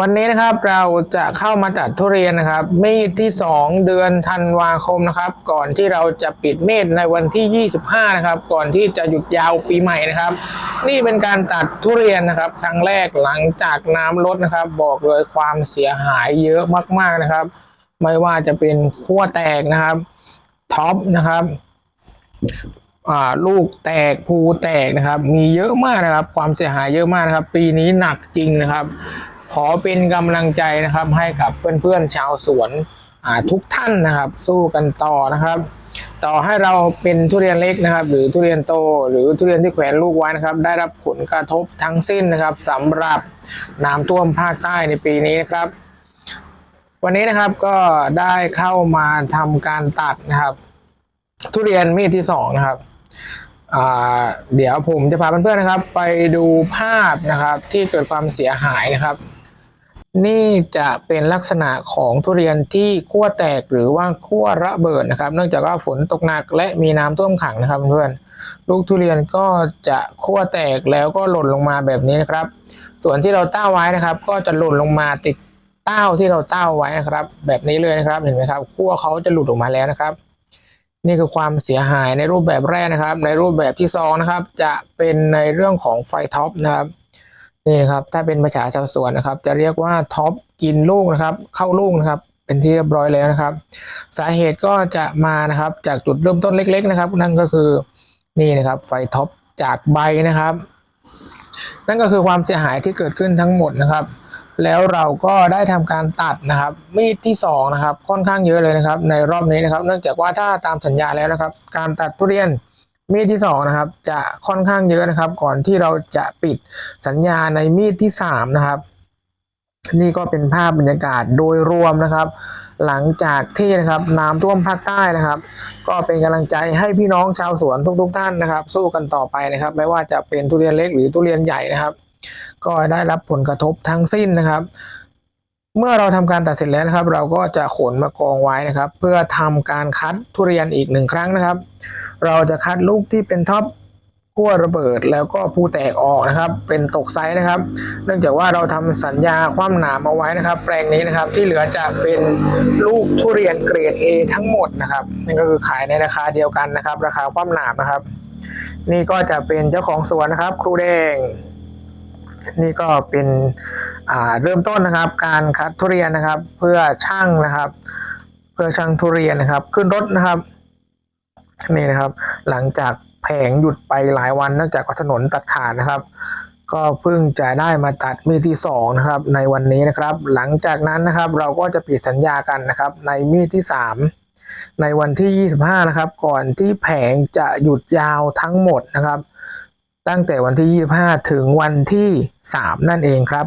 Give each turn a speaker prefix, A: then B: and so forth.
A: วันนี้นะครับเราจะเข้ามาจัดทุเรียนนะครับ มีดที่ 2 เดือนธันวาคมนะครับ ก่อนที่เราจะปิดเมดในวันที่ 25 นะครับ ก่อนที่จะหยุดยาวปีใหม่นะครับ นี่เป็นการตัดทุเรียนนะครับครั้งแรกหลังจากน้ำลดนะครับ บอกเลยความเสียหายเยอะมากๆนะครับ ไม่ว่าจะเป็นขั้วแตกนะครับท็อปนะครับลูกแตกภูแตกนะครับ มีเยอะมากนะครับ ความเสียหายเยอะมากนะครับ ปีนี้หนักจริงนะครับ ขอเป็นกำลังใจนะครับให้กับเพื่อนๆชาวสวนทุกท่านนะครับ สู้กันต่อนะครับ ต่อให้เราเป็นทุเรียนเล็กนะครับ หรือทุเรียนโต หรือทุเรียนที่แขวนลูกไว้นะครับ ได้รับผลกระทบทั้งสิ้นนะครับสำหรับน้ำท่วมภาคใต้ในปีนี้นะครับ วันนี้นะครับก็ได้เข้ามาทำการตัดนะครับ ทุเรียนมีดที่สองนะครับเดี๋ยวผมจะพาเพื่อนๆนะครับ ไปดูภาพนะครับที่เกิดความเสียหายนะครับ นี่จะเป็นลักษณะของทุเรียนที่ขั้วแตกหรือว่าขั้วระเบิดนะครับ เนื่องจากว่าฝนตกหนักและมีน้ำท่วมขังนะครับเพื่อนลูกทุเรียนก็จะขั้วแตกแล้วก็หล่นลงมาแบบนี้นะครับ ส่วนที่เราต้าไว้นะครับ ก็จะหล่นลงมาติดเต้าที่เราเต้าไว้นะครับ แบบนี้เลยนะครับเห็นไหมครับขั้วเขาจะหลุดออกมาแล้วนะครับ นี่คือความเสียหายในรูปแบบแรกนะครับ ในรูปแบบที่สองนะครับจะเป็นในเรื่องของไฟท็อปนะครับ นี่ครับถ้าเป็นภาษาชาวสวนนะครับ จะเรียกว่าท็อปกินลูกนะครับ เข้าลูกนะครับ เป็นที่เรียบร้อยแล้วนะครับ สาเหตุก็จะมานะครับจากจุดเริ่มต้นเล็ก ๆ นะครับ นั่นก็คือนี่นะครับ ไฟท็อปจากใบนะครับ นั่นก็คือความเสียหายที่เกิดขึ้นทั้งหมดนะครับ แล้วเราก็ได้ทำการตัดนะครับ มีดที่สองนะครับค่อนข้างเยอะเลยนะครับ ในรอบนี้นะครับ เนื่องจากว่าถ้าตามสัญญาแล้วนะครับ การตัดทุเรียน มีดที่สองนะครับจะค่อนข้างเยอะนะครับ ก่อนที่เราจะปิดสัญญาในมีดที่สามนะครับ นี่ก็เป็นภาพบรรยากาศโดยรวมนะครับ หลังจากที่นะครับน้ำท่วมภาคใต้นะครับ ก็เป็นกำลังใจให้พี่น้องชาวสวนทุก ๆ ท่านนะครับ สู้กันต่อไปนะครับ ไม่ว่าจะเป็นทุเรียนเล็กหรือทุเรียนใหญ่นะครับ ก็ได้รับผลกระทบทั้งสิ้นนะครับ เมื่อเราทำการตัดเสร็จแล้วนะครับ เราก็จะขนมากองไว้นะครับ เพื่อทำการคัดทุเรียนอีกหนึ่งครั้งนะครับ เราจะคัดลูกที่เป็นท็อปขั้วระเบิดแล้วก็ภูแตกออกนะครับ เป็นตกไซส์นะครับ เนื่องจากว่าเราทำสัญญาความหนามเอาไว้นะครับ แปลงนี้นะครับที่เหลือจะเป็นลูกทุเรียนเกรด A ทั้งหมดนะครับนี่ก็คือขายในราคาเดียวกันนะครับ ราคาความหนามนะครับ นี่ก็จะเป็นเจ้าของสวนนะครับ ครูแดง นี่ก็เป็นเริ่มต้นนะครับ การคัดทุเรียนนะครับ เพื่อช่างนะครับ เพื่อช่างทุเรียนนะครับ ขึ้นรถนะครับนี่นะครับ หลังจากแผงหยุดไปหลายวันเนื่องจากถนนตัดขาดนะครับ ก็เพิ่งจะได้มาตัดมีดที่สองนะครับในวันนี้นะครับ หลังจากนั้นนะครับเราก็จะปิดสัญญากันนะครับ ในมีดที่สามในวันที่ 25 นะครับ ก่อนที่แผงจะหยุดยาวทั้งหมดนะครับ ตั้งแต่วันที่ 25 ถึงวันที่ 3 นั่นเองครับ